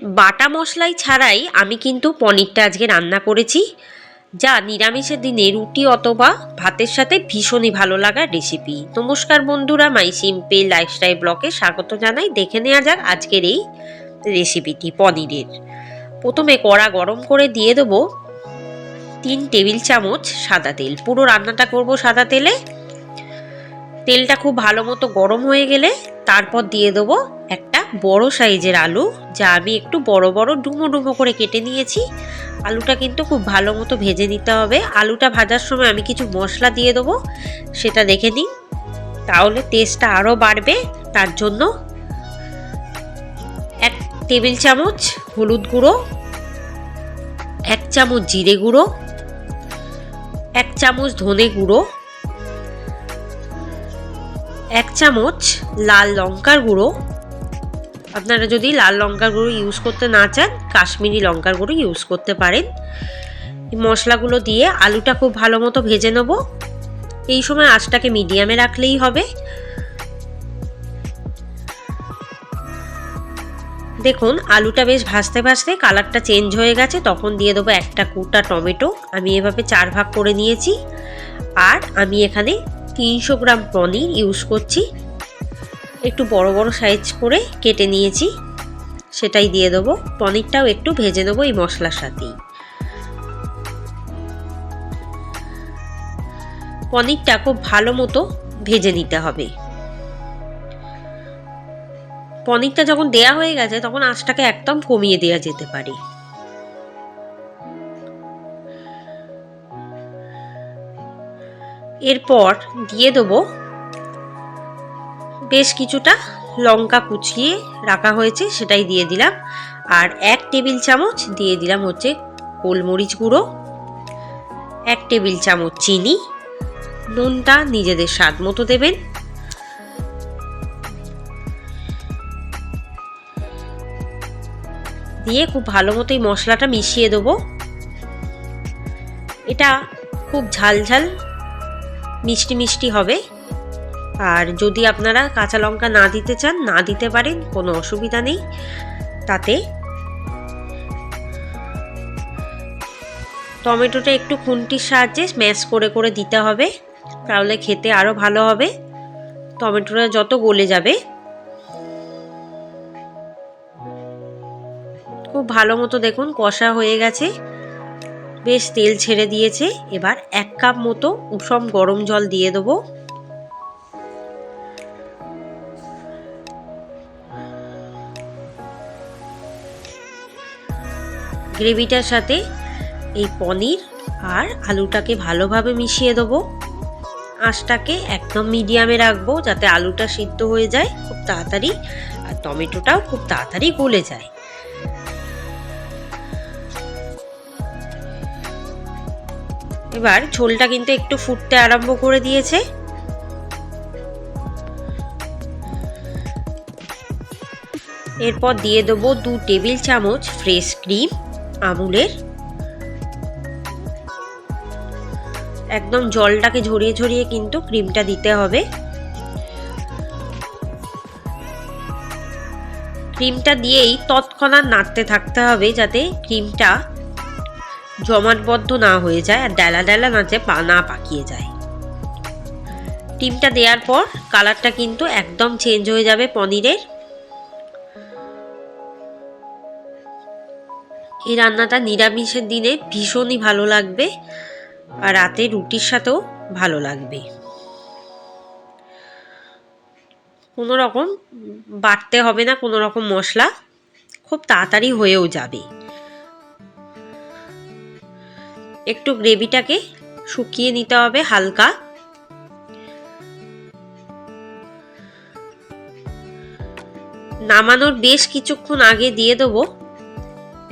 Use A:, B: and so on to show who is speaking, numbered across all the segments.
A: বাটা মশলাই ছাড়াই আমি কিন্তু পনিরটা আজকে রান্না করেছি। যা নিরামিষের দিনে রুটি অথবা ভাতের সাথে ভীষণই ভালো লাগার রেসিপি নমস্কার বন্ধুরা, মাই সিম্পল লাইফস্টাইল ব্লকে স্বাগত জানাই। দেখে নেওয়া যাক আজকের এই রেসিপিটি পনিরের। প্রথমে কড়া গরম করে দিয়ে দেবো তিন টেবিল চামচ সাদা তেল। পুরো রান্নাটা করব সাদা তেলে। তেলটা খুব ভালো মতো গরম হয়ে গেলে তারপর দিয়ে দেবো বড় সাইজের আলু, যা আমি একটু বড় বড় ডুমো ডুমো করে কেটে নিয়েছি। আলুটা কিন্তু খুব ভালো মতো ভেজে নিতে হবে। আলুটা ভাজার সময় আমি কিছু মশলা দিয়ে দেবো, সেটা দেখে নিন তাহলে টেস্টটা আরও বাড়বে। তার জন্য এক টেবিল চামচ হলুদ গুঁড়ো, এক চামচ জিরে গুঁড়ো, এক চামচ ধনে গুঁড়ো, এক চামচ লাল লঙ্কার গুঁড়ো আপনারা যদি লাল লঙ্কার গুঁড়ো ইউজ করতে না চান, কাশ্মীরি লঙ্কার গুঁড়ো ইউজ করতে পারেন। মশলাগুলো দিয়ে আলুটা খুব ভালো মতো ভেজে নেব। এই সময় আঁচটাকে মিডিয়ামে রাখলেই হবে। দেখুন, আলুটা বেশ ভাজতে ভাজতে কালারটা চেঞ্জ হয়ে গেছে। তখন দিয়ে দেবো একটা কুটা টমেটো। আমি এভাবে চার ভাগ করে নিয়েছি। আর আমি এখানে তিনশো গ্রাম পনির ইউজ করছি। একটু বড় বড় সাইজ করে কেটে নিয়েছি। সেটাই দিয়ে দেবো। পনিরটাও একটু ভেজে নেব এই মশলার সাথেই। পনিরটা খুব ভালো মতো ভেজে নিতে হবে। পনিরটা যখন দেয়া হয়ে গেছে, তখন আঁচটাকে একদম কমিয়ে দেওয়া যেতে পারে। এরপর দিয়ে দেবো বেশ কিছুটা লঙ্কা কুচিয়ে রাখা হয়েছে, সেটাই দিয়ে দিলাম। আর এক টেবিল চামচ দিয়ে দিলাম হচ্ছে গোলমরিচ গুঁড়ো, এক টেবিল চামচ চিনি, নুনটা নিজেদের স্বাদ মতো দেবেন। দিয়ে খুব ভালো মতো এই মশলাটা মিশিয়ে দেবো। এটা খুব ঝাল ঝাল মিষ্টি মিষ্টি হবে। আর যদি আপনারা কাঁচা লঙ্কা না দিতে চান, না দিতে পারেন, কোনো অসুবিধা নেই। তাতে টমেটোটা একটু খুন্তির সাহায্যে স্ম্যাশ করে করে দিতে হবে, তাহলে খেতে আরও ভালো হবে। টমেটোটা যত গলে যাবে, খুব ভালো মতো দেখুন কষা হয়ে গেছে। বেশ তেল ছেড়ে দিয়েছে, এবার এক কাপ মতো উষম গরম জল দিয়ে দেবো। গ্রেভিটার সাথে এই পনির আর আলুটাকে ভালোভাবে মিশিয়ে দেবো। আঁচটাকে একদম মিডিয়ামে রাখব যাতে আলুটা সিদ্ধ হয়ে যায় খুব তাড়াতাড়ি আর টমেটোটাও খুব তাড়াতাড়ি গলে যায়। এবার ঝোলটা কিন্তু একটু ফুটতে আরম্ভ করে দিয়েছে। এরপর দিয়ে দেবো দু টেবিল চামচ ফ্রেশ ক্রিম। আমুলের একদম জলটাকে ঝরিয়ে ঝরিয়ে কিন্তু ক্রিমটা দিতে হবে। ক্রিমটা দিয়েই তৎক্ষণাৎ নাড়তে থাকতে হবে যাতে ক্রিমটা জমাটবদ্ধ না হয়ে যায় আর ডেলা ডেলা নাচে পা না পাকিয়ে যায়। ক্রিমটা দেওয়ার পর কালারটা কিন্তু একদম চেঞ্জ হয়ে যাবে পনিরের। এই রান্নাটা নিরামিষের দিনে ভীষণই ভালো লাগবে আর রাতে রুটির সাথেও ভালো লাগবে। কোনো রকম বাটতে হবে না, কোনো রকম মশলা খুব তাড়াতাড়ি হয়েও যাবে। একটু গ্রেভিটাকে শুকিয়ে নিতে হবে হালকা। নামানোর বেশ কিছুক্ষণ আগে দিয়ে দেবো।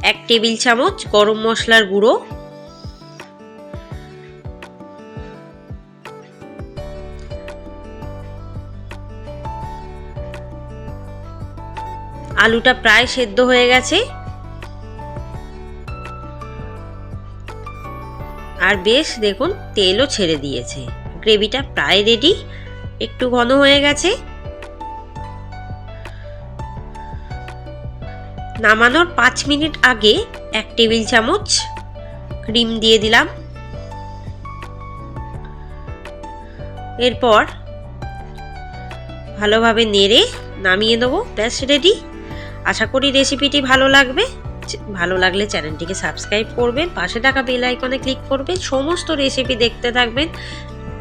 A: এক টেবিল চামচ গরম মশলার গুঁড়ো। আলুটা প্রায় সেদ্ধ হয়ে গেছে। আর বেশ দেখুন, তেলও ছেড়ে দিয়েছে। গ্রেভিটা প্রায় রেডি একটু ঘন হয়ে গেছে। নামানোর পাঁচ মিনিট আগে এক টেবিল চামচ ক্রিম দিয়ে দিলাম। এরপর ভালোভাবে নেড়ে নামিয়ে দেবো ব্যাস রেডি আশা করি রেসিপিটি ভালো লাগবে। ভালো লাগলে চ্যানেলটিকে সাবস্ক্রাইব করবেন। পাশে থাকা বেল আইকনে ক্লিক করবেন। সমস্ত রেসিপি দেখতে থাকবেন।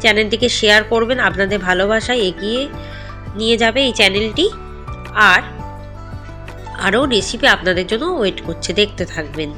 A: চ্যানেলটিকে শেয়ার করবেন। আপনাদের ভালোবাসায় এগিয়ে নিয়ে যাবে এই চ্যানেলটি। আর আরও রেসিপি আপনাদের জন্য ওয়েট করছে দেখতে থাকবেন।